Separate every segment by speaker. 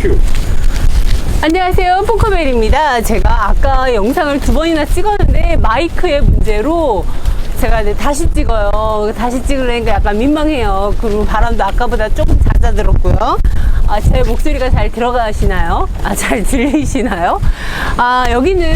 Speaker 1: 큐.
Speaker 2: 안녕하세요. 포커벨입니다. 제가 아까 영상을 두 번이나 찍었는데 마이크의 문제로 제가 이제 다시 찍어요. 다시 찍으려니까 약간 민망해요. 그리고 바람도 아까보다 조금 잦아들었고요. 아, 제 목소리가 잘 들어가시나요? 아, 잘 들리시나요? 아, 여기는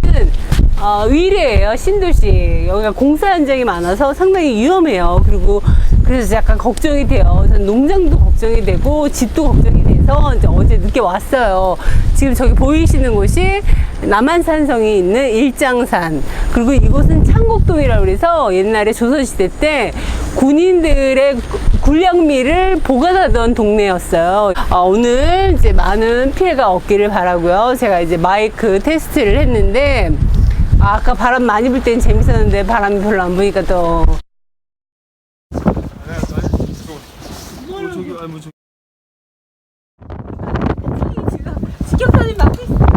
Speaker 2: 어, 의뢰예요. 신도시. 여기가 공사 현장이 많아서 상당히 위험해요. 그리고 그래서 약간 걱정이 돼요. 전 농장도 걱정이 되고 집도 걱정이 돼서 이제 어제 늦게 왔어요. 지금 저기 보이시는 곳이 남한산성이 있는 일장산. 그리고 이곳은 창곡동이라고 그래서 옛날에 조선시대 때 군인들의 군량미를 보관하던 동네였어요. 아, 오늘 이제 많은 피해가 없기를 바라고요. 제가 이제 마이크 테스트를 했는데 아, 아까 바람 많이 불땐 재밌었는데 바람이 별로 안 부니까 또
Speaker 1: 저기 아니 뭐 저.
Speaker 2: 지금 직격탄이 있습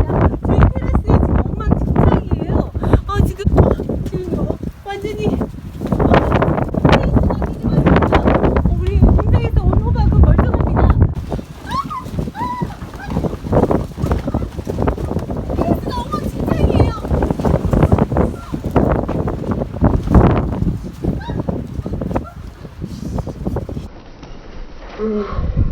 Speaker 2: 嗯。